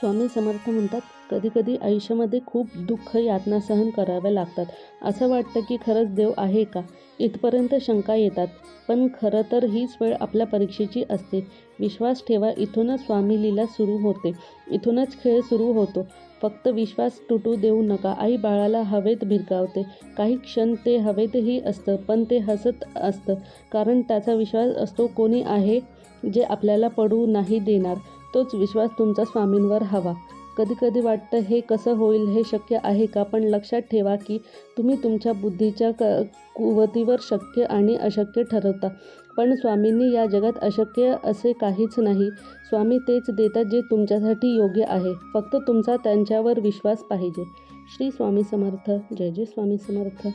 स्वामी समर्थ म्हणतात कधी कधी आयुष्यामध्ये खूप दुःख यातना सहन कराव्या लागतात. असं वाटतं की खरंच देव आहे का? इथपर्यंत शंका येतात. पण खरं तर हीच वेळ आपल्या परीक्षेची असते. विश्वास ठेवा इथूनच स्वामी लीला सुरू होते. इथूनच खेळ सुरू होतो. फक्त विश्वास तुटू देऊ नका. आई बाळाला हवेत भिरकावते. काही क्षण ते हवेतही असतं पण ते हसत असतं. कारण त्याचा विश्वास असतो कोणी आहे जे आपल्याला पडू नाही देणार. तोच विश्वास तुमचा स्वामींवर हवा. कधी कधी वाटतं हे कसं होईल हे शक्य आहे का? पण लक्षात ठेवा की तुम्ही तुमच्या बुद्धीच्या क कुवतीवर शक्य आणि अशक्य ठरवता. पण स्वामींनी या जगात अशक्य असे काहीच नाही. स्वामी तेच देतात जे तुमच्यासाठी योग्य आहे. फक्त तुमचा त्यांच्यावर विश्वास पाहिजे. श्री स्वामी समर्थ. जय जय स्वामी समर्थ.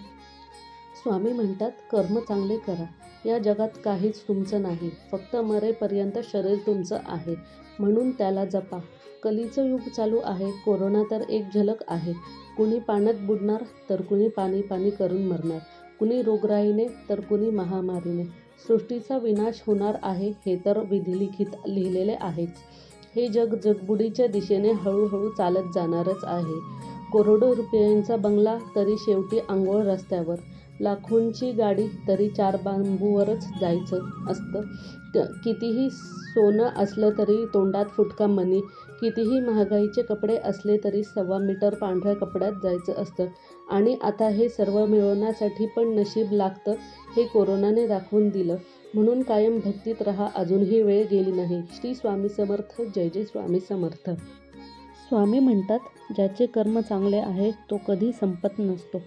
स्वामी म्हणतात कर्म चांगले करा. या जगात काहीच तुमचं नाही फक्त मरेपर्यंत शरीर तुमचं आहे. म्हणून त्याला जपा. कलीचं युग चालू आहे कोरोना तर एक झलक आहे. कुणी पाण्यात बुडणार तर कुणी पाणी पाणी करून मरणार. कुणी रोगराईने तर कुणी महामारीने. सृष्टीचा विनाश होणार आहे हे तर विधिलिखित लिहिलेले आहेच. हे जग जगबुडीच्या दिशेने हळूहळू चालत जाणारच आहे. करोडो रुपयांचा बंगला तरी शेवटी आंघोळ रस्त्यावर. लाखोंची गाडी तरी चार बांबूवरच जायचं असतं. कितीही सोनं असलं तरी तोंडात फुटका मनी कितीही महागाईचे कपडे असले तरी सव्वा मीटर पांढऱ्या कपड्यात जायचं असतं. आणि आता हे सर्व मिळवण्यासाठी पण नशीब लागतं हे कोरोनाने दाखवून दिलं. म्हणून कायम भक्तीत रहा अजूनही वेळ गेली नाही. श्री स्वामी समर्थ जय जय स्वामी समर्थ. स्वामी म्हणतात ज्याचे कर्म चांगले आहे तो कधी संपत नसतो.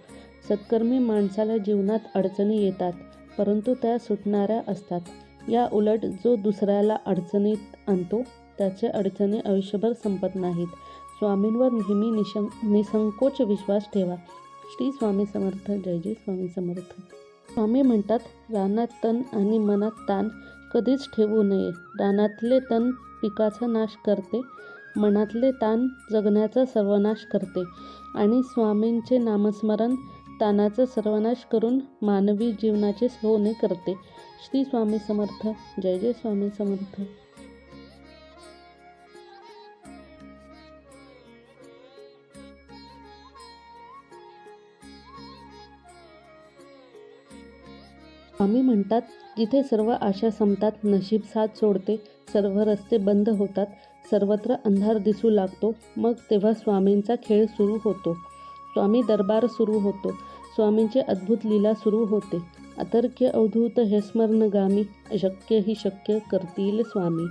सत्कर्मी माणसाला जीवनात अडचणी येतात परंतु त्या सुटणाऱ्या असतात. या उलट जो दुसऱ्याला अडचणीत आणतो त्याचे अडचणी आयुष्यभर संपत नाहीत. स्वामींवर नेहमी निशं निसंकोच विश्वास ठेवा. श्री स्वामी समर्थ जय जय स्वामी समर्थ. स्वामी म्हणतात रानात तण आणि मनात ताण कधीच ठेवू नये. रानातले तण पिकाचा नाश करते मनातले ताण जगण्याचा सर्वनाश करते. आणि स्वामींचे नामस्मरण तानाचा सर्वनाश करून मानवी जीवनाचे सोने करते. श्री स्वामी समर्थ. जय जय स्वामी समर्थ. स्वामी म्हणतात जिथे सर्व आशा संपतात नशीब साथ सोडते सर्व रस्ते बंद होतात सर्वत्र अंधार दिसू लागतो मग तेव्हा स्वामींचा खेळ सुरू होतो. स्वामी दरबार सुरू होतो. स्वामींचे अद्भुत लीला सुरू होते. अतर्क्य अवधूत हे स्मरणगामी अशक्य ही शक्य करतील स्वामी.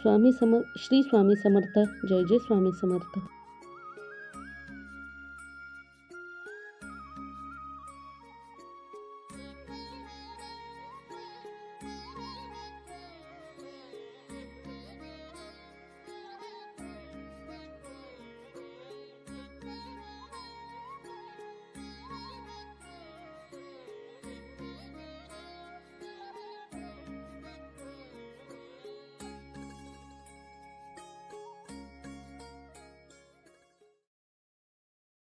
स्वामी सम श्री स्वामी समर्थ. जय जय स्वामी समर्थ.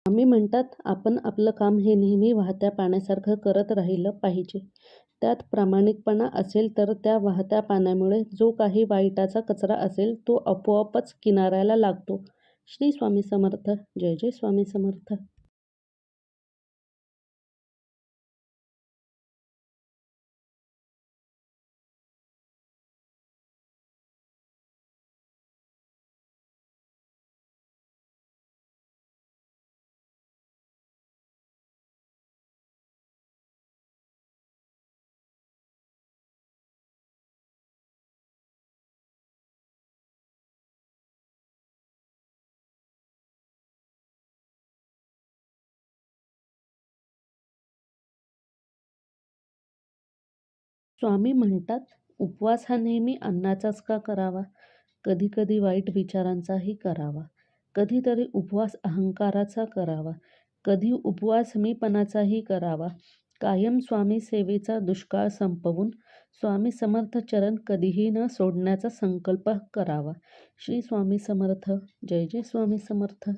स्वामी म्हणतात आपण आपलं काम हे नेहमी वाहत्या पाण्यासारखं करत राहिलं पाहिजे. त्यात प्रामाणिकपणा असेल तर त्या वाहत्या पाण्यामुळे जो काही वाईटाचा कचरा असेल तो आपोआपच किनाऱ्याला लागतो. श्री स्वामी समर्थ. जय जय स्वामी समर्थ. स्वामी म्हणतात उपवास हा नेहमी अन्नाचाच का करावा? कधी कधी वाईट विचारांचाही करावा. कधीतरी उपवास अहंकाराचा करावा. कधी उपवास मीपणाचाही करावा. कायम स्वामी सेवेचा दुष्काळ संपवून स्वामी समर्थ चरण कधीही न सोडण्याचा संकल्प करावा. श्री स्वामी समर्थ. जय जय स्वामी समर्थ.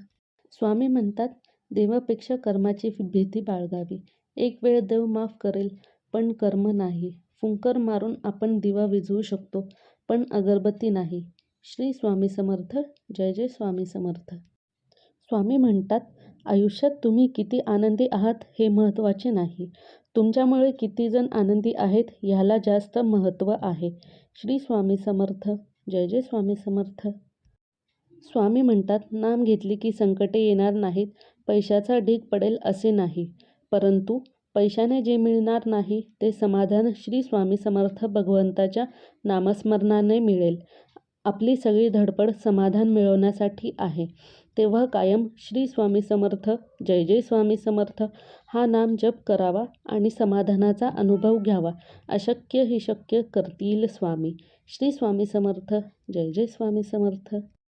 स्वामी म्हणतात देवापेक्षा कर्माची भीती बाळगावी. एक वेळ देव माफ करेल पण कर्म नाही. फुंकर मारून आपण दिवा विझवू शकतो पण अगरबत्ती नाही. श्री स्वामी समर्थ जय जय स्वामी समर्थ. स्वामी म्हणतात आयुष्यात तुम्ही किती आनंदी आहात हे महत्त्वाचे नाही. तुमच्यामुळे किती जण आनंदी आहेत ह्याला जास्त महत्त्व आहे. श्री स्वामी समर्थ जय जय स्वामी समर्थ. स्वामी म्हणतात नाम घेतले की संकटे येणार नाहीत पैशाचा ढीग पडेल असे नाही. परंतु पैशाने जे मिळणार नाही ते समाधान श्री स्वामी समर्थ भगवंताच्या नामस्मरणाने मिळेल. आपली सगळी धडपड समाधान मिळवण्यासाठी आहे. तेव्हा कायम श्री स्वामी समर्थ जय जय स्वामी समर्थ हा नाम जप करावा आणि समाधानाचा अनुभव घ्यावा. अशक्य ही शक्य करतील स्वामी. श्री स्वामी समर्थ जय जय स्वामी समर्थ.